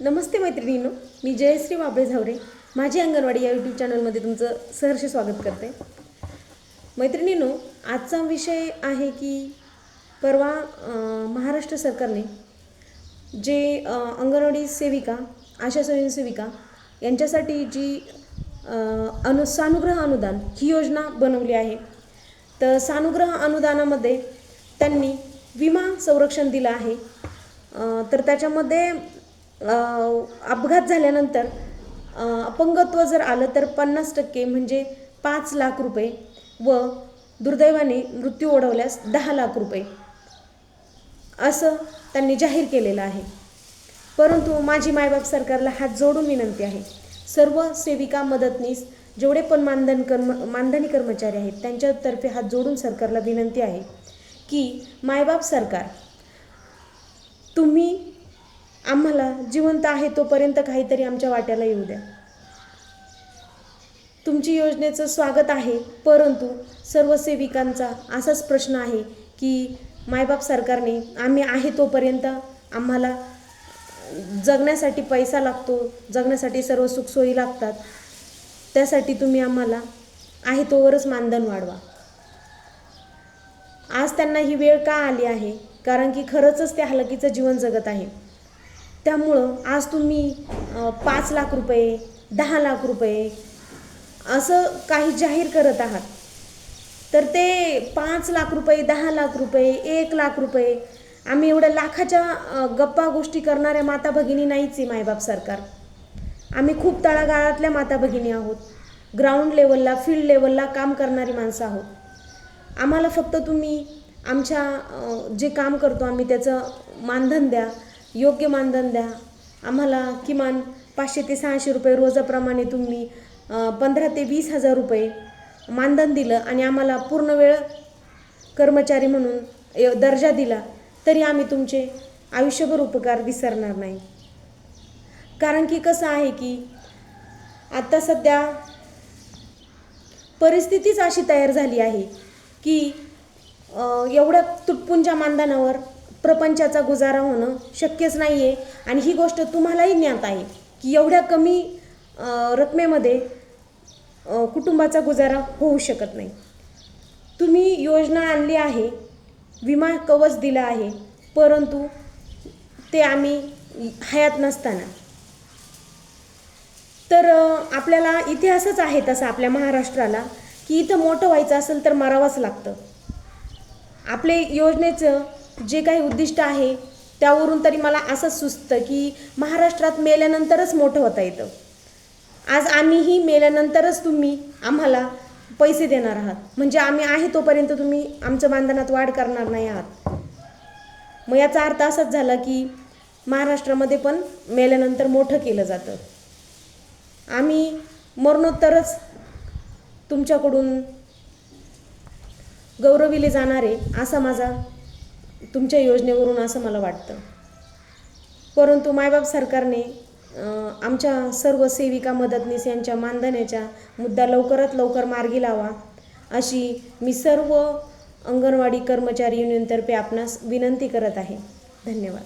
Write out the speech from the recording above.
नमस्ते मैत्रिणींनो मी जयश्री बाबळे झावरे माझी अंगणवाडी या यूट्यूब चॅनलमध्ये तुमचं सहर्ष स्वागत करते. मैत्रिणींनो आजचा विषय आहे की परवा महाराष्ट्र सरकारने जे अंगणवाडी सेविका आशा स्वयंसेविका यांच्यासाठी जी अनु सानुग्रह अनुदान ही योजना बनवली आहे. तर सानुग्रह अनुदानामध्ये त्यांनी विमा संरक्षण दिलं आहे. तर त्याच्यामध्ये अपघात झाल्यानंतर अपंगत्व जर आलं तर पन्नास टक्के म्हणजे पाच लाख रुपये व दुर्दैवाने मृत्यू ओढवल्यास दहा लाख रुपये. असं त्यांनी जाहीर केलेलं आहे. परंतु माझी मायबाप सरकारला हात जोडून विनंती आहे. सर्व सेविका मदतनीस जेवढे पण मानधन कर्म मानधनी कर्मचारी आहेत त्यांच्यातर्फे हात जोडून सरकारला विनंती आहे की मायबाप सरकार तुम्ही आम्हाला जिवंत आहे तोपर्यंत काहीतरी आमच्या वाट्याला येऊ द्या. तुमची योजनेचं स्वागत आहे परंतु सर्व सेविकांचा असाच प्रश्न आहे की मायबाप सरकारने आम्ही आहे तोपर्यंत आम्हाला जगण्यासाठी पैसा लागतो जगण्यासाठी सर्व सुखसोयी लागतात. त्यासाठी तुम्ही आम्हाला आहे तोवरच मानधन वाढवा. आज त्यांना ही वेळ का आली आहे? कारण की खरंचच ते हलकीचं जीवन जगत आहे. त्यामुळं आज तुम्ही पाच लाख रुपये दहा लाख रुपये असं काही जाहीर करत आहात. तर ते पाच लाख रुपये दहा लाख रुपये एक लाख रुपये आम्ही एवढ्या लाखाच्या गप्पा गोष्टी करणाऱ्या माता भगिनी नाहीच आहे मायबाप सरकार. आम्ही खूप तळागाळातल्या माता भगिनी आहोत. ग्राउंड लेवलला फील्ड लेवलला काम करणारी माणसं आहोत. आम्हाला फक्त तुम्ही आमच्या जे काम करतो आम्ही त्याचं मानधन द्या. योग्य मानधन द्या. आम्हाला किमान पाचशे ते सहाशे रुपये रोजाप्रमाणे तुम्ही पंधरा ते वीस हजार रुपये मानधन दिलं आणि आम्हाला पूर्ण वेळ कर्मचारी म्हणून य- दर्जा दिला तरी आम्ही तुमचे आयुष्यभर उपकार विसरणार नाही. कारण की कसं आहे की आत्ता सध्या परिस्थितीच अशी तयार झाली आहे की एवढ्या तुटपुंच्या मानधनावर प्रपंचाचा गुजारा होणं शक्यच नाही आहे आणि ही गोष्ट तुम्हालाही ज्ञात आहे की एवढ्या कमी रकमेमध्ये कुटुंबाचा गुजारा होऊ शकत नाही. तुम्ही योजना आणली आहे विमा कवच दिलं आहे परंतु ते आम्ही हयात नसताना. तर आपल्याला इतिहासच आहे तसा आपल्या महाराष्ट्राला की इथं मोठं व्हायचं असेल तर मरावंच लागतं. आपले योजनेचं जे काही उद्दिष्ट आहे त्यावरून तरी मला असंच सुचतं की महाराष्ट्रात मेल्यानंतरच मोठं होता येतं. आज आम्हीही मेल्यानंतरच तुम्ही आम्हाला पैसे देणार आहात. म्हणजे आम्ही आहे तोपर्यंत तुम्ही आमच्या मानधनात वाढ करणार नाही आहात. मग याचा अर्थ असाच झाला की महाराष्ट्रामध्ये पण मेल्यानंतर मोठं केलं जातं. आम्ही मरणोत्तरच तुमच्याकडून गौरविले जाणारे असा माझा तुमच्या योजनेवरून असं मला वाटतं. परंतु मायबाप सरकारने आमच्या सर्व सेविका मदतनीस यांच्या मानधनाच्या मुद्दा लवकरात लवकर मार्गी लावा अशी मी सर्व अंगणवाडी कर्मचारी युनियनतर्फे आपणास विनंती करत आहे. धन्यवाद.